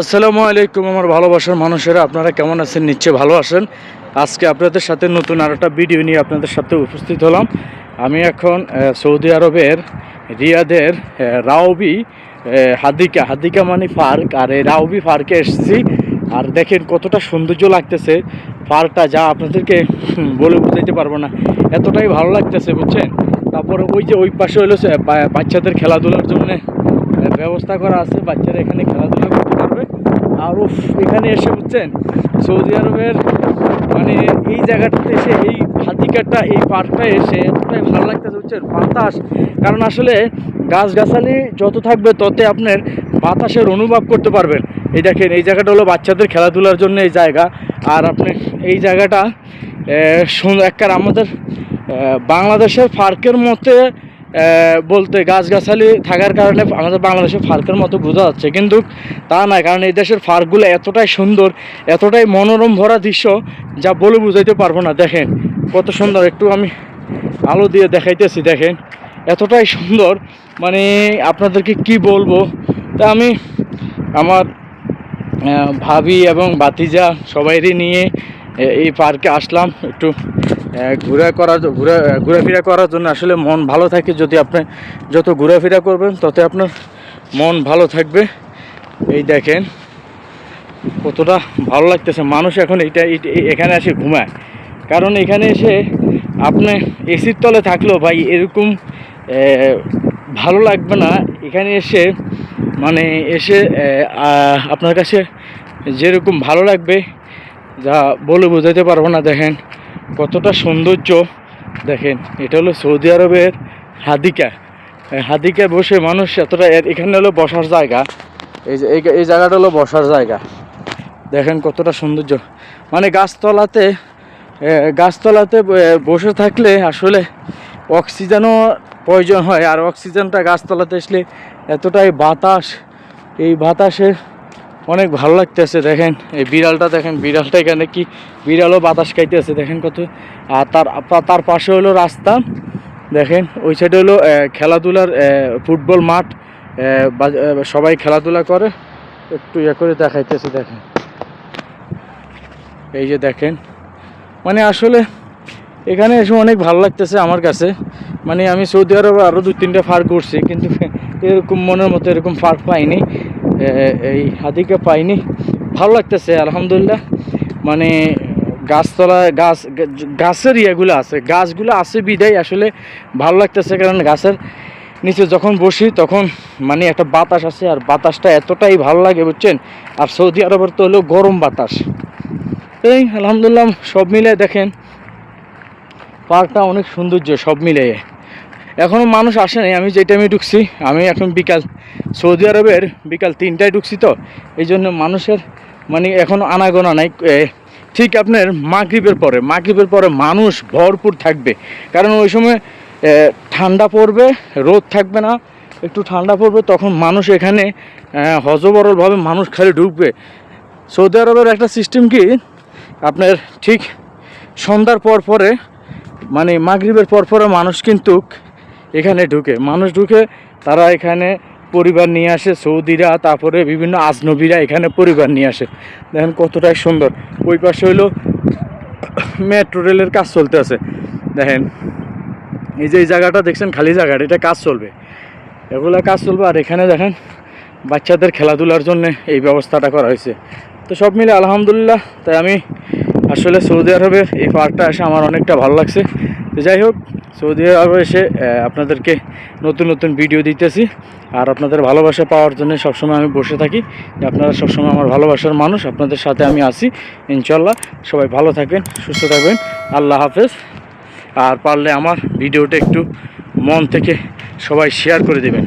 আসসালামু আলাইকুম, আমার ভালোবাসার মানুষেরা, আপনারা কেমন আছেন? নিশ্চয় ভালো আছেন। আজকে আপনাদের সাথে নতুন আর একটা ভিডিও নিয়ে আপনাদের সাথে উপস্থিত হলাম। আমি এখন সৌদি আরবের, রিয়াদের রাওবি হাদিকা হাদিকা মানে পার্ক, আর এই রাওবি পার্কে এসেছি। আর দেখেন কতটা সৌন্দর্য লাগতেছে পার্কটা, যা আপনাদেরকে বলে বুঝাইতে পারব না। এতটাই ভালো লাগতেছে, বুঝছেন? তারপরে ওই যে ওই পাশে হলো বাচ্চাদের খেলাধুলার জন্য ব্যবস্থা করা আছে। বাচ্চারা এখানে খেলাধুলা আর এখানে এসে বুঝছেন সৌদি আরবের মানে এই জায়গাটাতে এসে এই হাতিকাটা এই পার্কটা এসে এতটাই ভালো লাগতেছে বুঝছেন বাতাস। কারণ আসলে গাছগাছালি যত থাকবে তত আপনার বাতাসের অনুভব করতে পারবেন। এই দেখেন এই জায়গাটা হলো বাচ্চাদের খেলাধুলার জন্য এই জায়গা। আর আপনি এই জায়গাটা সুন্দর একবার আমাদের বাংলাদেশের পার্কের আহ, বলতে গাছগাছালি থাকার কারণে আমাদের বাংলাদেশের পার্কের মতো বোঝা যাচ্ছে। কিন্তু তা না কারণ এই দেশের পার্কগুলো এতটাই সুন্দর, এতটাই মনোরম ভরা দৃশ্য যা বলে বুঝাইতে পারব না। দেখেন, কত সুন্দর, একটু আমি আলো দিয়ে দেখাইতেছি, দেখেন। এতটাই সুন্দর মানে আপনাদেরকে কি বলব? তা আমি আমার ভাবি এবং বাতিজা সবাইরই নিয়ে এই পার্কে আসলাম, একটু ঘোরা করার ঘোরা, ঘোরাফেরা করার জন্য আসলে মন ভালো থাকে যদি আপনি যত ঘোরাফেরা করবেন, তত আপনার মন ভালো থাকবে। এই দেখেন, কতটা ভালো লাগতেছে। মানুষ এখন এইটা- এখানে এসে ঘুমায়। কারণ এখানে এসে আপনি এসির তলে থাকলেও ভাই এরকম ভালো লাগবে না। এখানে এসে মানে এসে আপনার কাছে যেরকম ভালো লাগবে, যা বলে বোঝাতে পারব না। দেখেন কতটা সৌন্দর্য। দেখেন, এটা হলো সৌদি আরবের হাদিকা। হাদিকায় বসে মানুষ এতটা এখানে হলো বসার জায়গা। এই যে, এই- জায়গাটা হলো বসার জায়গা। দেখেন কতটা সৌন্দর্য। মানে গাছতলাতে গাছতলাতে বসে থাকলে আসলে অক্সিজেনও প্রয়োজন হয়। আর অক্সিজেনটা গাছতলাতে আসলে এতটাই বাতাস, এই বাতাসে অনেক ভালো লাগতেছে, দেখেন। এই বিড়ালটা, দেখেন, বিড়ালটা এখানে কি, বিড়ালও বাতাস খাইতেছে, দেখেন কত। আর তার তার পাশে হলো রাস্তা, দেখেন। ওই সাইডে হলো খেলাধুলার ফুটবল মাঠ সবাই খেলাধুলা করে। একটু ইয়ে করে দেখাইতেছে, দেখেন। এই যে দেখেন মানে আসলে এখানে এসে অনেক ভালো লাগতেছে আমার কাছে। মানে আমি সৌদি আরবে আরও দু তিনটা ফার করছি কিন্তু এরকম মনের মতো এরকম ফার পাইনি। এই হাদিকে পাইনি। ভালো লাগতেছে, আলহামদুলিল্লাহ। মানে গাছতলা গাছ গাছের ইয়েগুলো আছে। গাছগুলো আছে বিদায় আসলে ভালো লাগতেছে, কারণ গাছের নিচে যখন বসি তখন মানে একটা বাতাস আছে, আর বাতাসটা এতটাই ভালো লাগে, বুঝছেন? আর সৌদি আরবের তো হলো গরম বাতাস। এই, আলহামদুলিল্লাহ, সব মিলে দেখেন, পার্কটা অনেক সৌন্দর্য, সব মিলিয়ে এখনও মানুষ আসে নাই। আমি যে টাইমে ঢুকছি, আমি এখন বিকাল, সৌদি আরবের বিকাল তিনটায় ঢুকছি তো এই জন্য মানুষের মানে এখন আনাগোনা নাই। ঠিক আপনার মাগরিবের পরে মাগরিবের পরে মানুষ ভরপুর থাকবে। কারণ ওই সময় ঠান্ডা পড়বে, রোদ থাকবে না, একটু ঠান্ডা পড়বে, তখন মানুষ এখানে হজবরলভাবে মানুষ খালি ঢুকবে। সৌদি আরবের একটা সিস্টেম কি? আপনার ঠিক সন্ধ্যার পর পরে মানে মাগরিবের পর পরে মানুষ কিন্তু এখানে ঢুকে। মানুষ ঢুকে, তারা এখানে পরিবার নিয়ে আসে, সৌদিরা, তারপরে বিভিন্ন আজনবীরা এখানে পরিবার নিয়ে আসে। দেখেন কতটাই সুন্দর। ওই পাশে হইল মেট্রো রেলের কাজ চলতে আছে। দেখেন, এই যে এই জায়গাটা দেখছেন, খালি জায়গাটা এটা কাজ চলবে। এগুলো কাজ চলবে, আর এখানে দেখেন, বাচ্চাদের খেলাধুলার জন্য এই ব্যবস্থাটা করা হয়েছে। তো সব মিলে আলহামদুলিল্লাহ, তাই আমি আসলে সৌদি আরবের এই পার্কটা এসে আমার অনেকটা ভালো লাগছে। তো যাই হোক সৌদি আরব এসে আপনাদেরকে নতুন নতুন ভিডিও দিতেছি। আর আপনাদের ভালোবাসা পাওয়ার জন্য সবসময় আমি বসে থাকি। আপনারা সবসময় আমার ভালোবাসার মানুষ, আপনাদের সাথে আমি আসি ইনশাল্লাহ সবাই ভালো থাকবেন, সুস্থ থাকবেন। আল্লাহ হাফেজ। আর পারলে আমার ভিডিওটা একটু মন থেকে সবাই শেয়ার করে দেবেন।